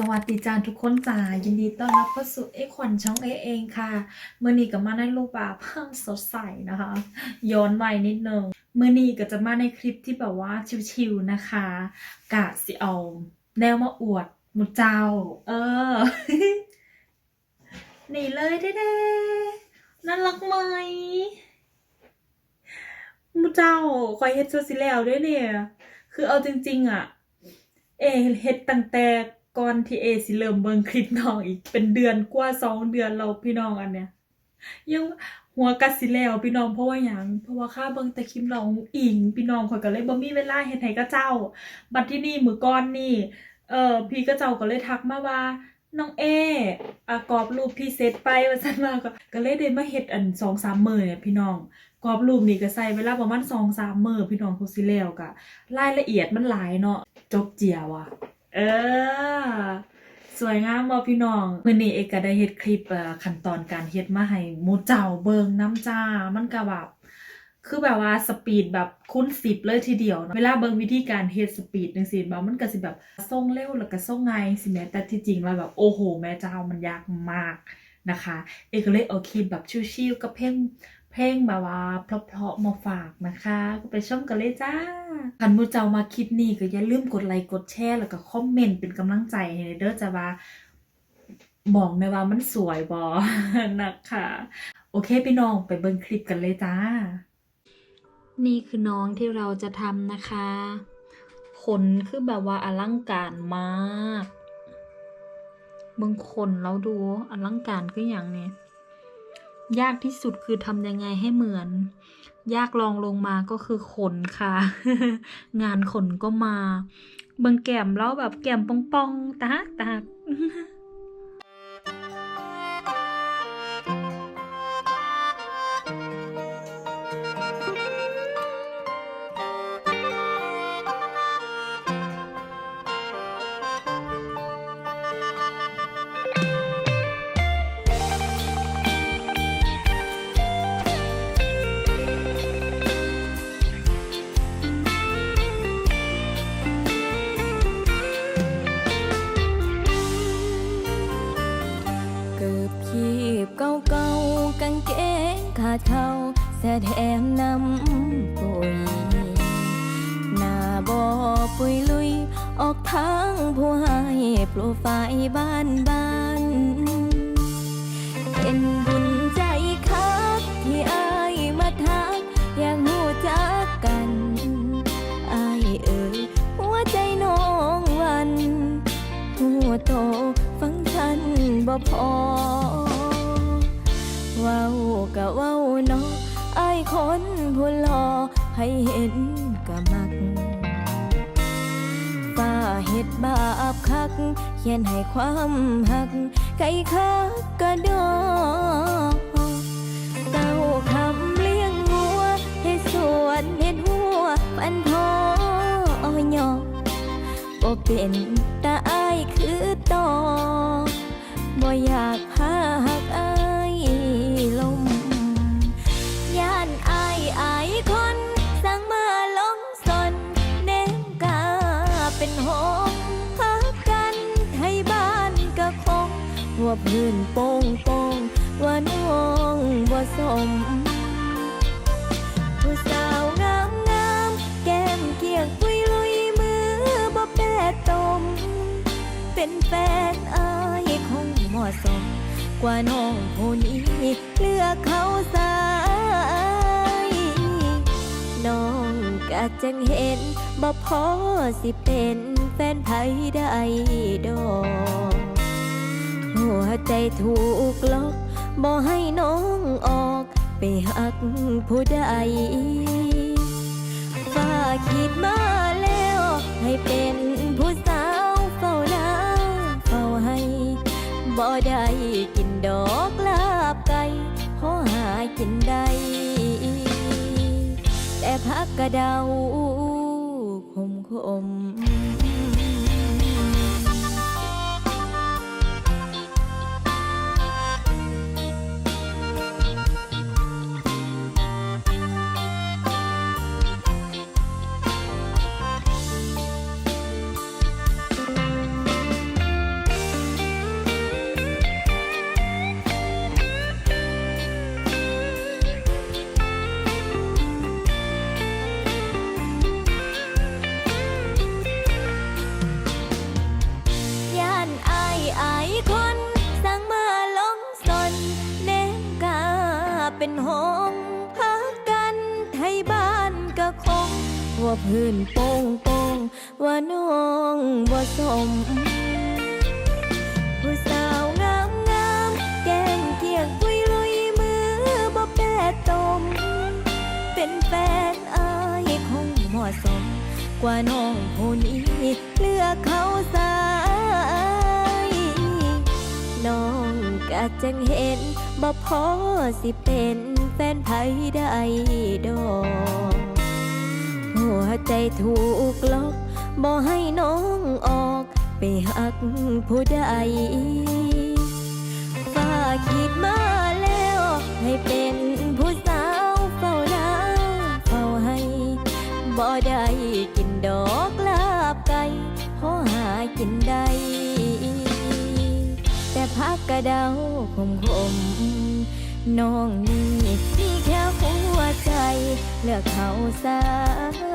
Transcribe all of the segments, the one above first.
สวัสดีจ้าทุกคนจ้ายินดีต้อนรับเข้าสู่เอขวัญช่องเอเองค่ะเมื่อนี้ก็มาในรูปแบบภาพสดใสนะคะ ย้อนวัยนิดนึงเมื่อนี้ก็จะมาในคลิปที่แบบว่าชิวๆนะคะ กะสิเอาแนวมาอวดมุเจ้า เออ นี่เลยเด้ๆน่ารักไหมมุเจ้าคอยเฮ็ดโซซิแล้วด้วยเนี่ย คือเอาจริง ๆ อะ เอเฮ็ดตั้งแต่ ก่อนที่เอสิเริ่มเบิ่งคลิปน้องอีก เป็นเดือนกว่าสองเดือนแล้วพี่น้องอันเนี้ยยังหัวกัดสิแล้วพี่น้องเพราะว่าหยังเพราะว่าค่าเบิ่งแต่คลิปน้องอิงพี่น้องข่อยก็เลยบ่มีเวลาเฮ็ดให้กับเจ้า บัดที่นี่มือก่อนนี่เออพี่ก็เจ้าก็เลยทักมาว่าน้องเออะกรอบรูปพี่เซตไปว่าซั่นว่าก็ก็เลยได้มาเฮ็ดอัน2-3มื้อเนี่ยพี่น้องกรอบรูปนี่ก็ใส่เวลาประมาณ2-3มื้อพี่น้องคงสิแล้วก็รายละเอียดมันหลายเนาะจบเจียว่ะ เออ สวยงามบ่พี่น้องมื้อนี้เอกก็ได้เฮ็ดคลิปขั้นตอนการเฮ็ดมาให้หมู่เจ้าเบิ่งน้ำจ้า มันก็แบบคือแบบว่าสปีดแบบคูณ10เลยทีเดียวเนาะเวลาเบิ่งวิธีการเฮ็ดสปีดจังซี่บ่มันก็สิแบบส่งเร็วแล้วก็ส่งง่ายสิแหมแต่ที่จริงแล้วแบบโอ้โห แม่เจ้ามันยากมากนะคะ เอกก็เลยเอาคลิปแบบชิลๆกับเพลง เพลงแบบว่าเพราะๆมาฝากนะคะ ก็ไปชมกันเลยจ้าคันมู่เจ้ามาคลิปนี้ก็อย่าลืมกดไลค์กดแชร์แล้วก็คอมเมนต์เป็นกำลังใจให้เด้อจ้าว่าบอกในอยว่ามันสวยบ่นะคะ โอเคพี่น้องไปเบิ่งคลิปกันเลยจ้า นี่คือน้องที่เราจะทำนะคะขนคือแบบว่าอลังการมากเบิ่งขนแล้วดูอลังการคืออย่างนี้ ยากที่สุดคือทำยังไงให้เหมือน ยากลองลงมาก็คือขนค่ะ งานขนก็มาเบิ่งแก้มแล้วแบบแก้มป่องๆตากตา แสแถมน้ำปุ๋ยหน้าบ่อปุยลุย ออกทางผู้ให้โปรไฟบ้านบ้านเป็นบุญใจคักที่อายมาทักอยากหูจักกันอายเอ่ยหัวใจน้องวันหัวโตฟังฉันบ่พอ เว้าวกะเว้าเนาะ คนผู้หลอให้เห็นกะมักป้าเฮ็ดบาปคักเขียนให้ความหัก ไก่คักกะดอเต้าคำเลี้ยงงัวให้สวนเฮ็ดหัวปันพออ้อยอบ่เป็นต เป็นหงหักกันให้บ้านกะคงว่าพื้นโป่งโป่งว่าน้องบ่าสม ผู้สาวงามงามแก้มเกียงปุยลุยมือบ่แปดตม เป็นแฟนอายคงเหมาะสม กว่าน้องผู้นี้เลือกเขาสาย กจังเห็นบ่พอสิเป็นแฟนไผได้ดอกหัวใจถูกล็อกบ่ให้น้องออกไปหักผู้ใดฝ้าคิดมาแล้ว ให้เป็นผู้สาวเฝ้าหน้าเฝ้าให้บ่ได้กินดอกลาบไก่ขอหากินได้ แต่พักกระเดาคมคม อายคนสั่งมาลงสนเน้นกาเป็นหงพักกันไทยบ้านก็คง ว่าพื้นโป้งโป้งว่าน้องว่าสม ผู้สาวงามงามแกงเกียกปุยลุยมือบ่แปดตม เป็นแฟนอายคงเหมาะสม กว่าน้องผู้นี้เลือกเขาสา น้องกะจังเห็นบ่พอสิเป็นแฟนไผได้ดอกหัวใจถูกล็อกบ่ให้น้องออกไปหักผู้ใดฝ้าขีดมาแล้วให้เป็นผู้สาวเฝ้าน้าเฝ้าให้บ่ได้กินดอกลาบไก่พอหากินได้ กระเดาคมคมน้องนี่มีแค่หัวใจ เลือกเขาสาย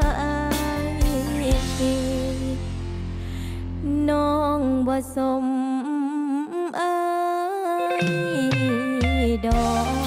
น้องบ่สมอายดอก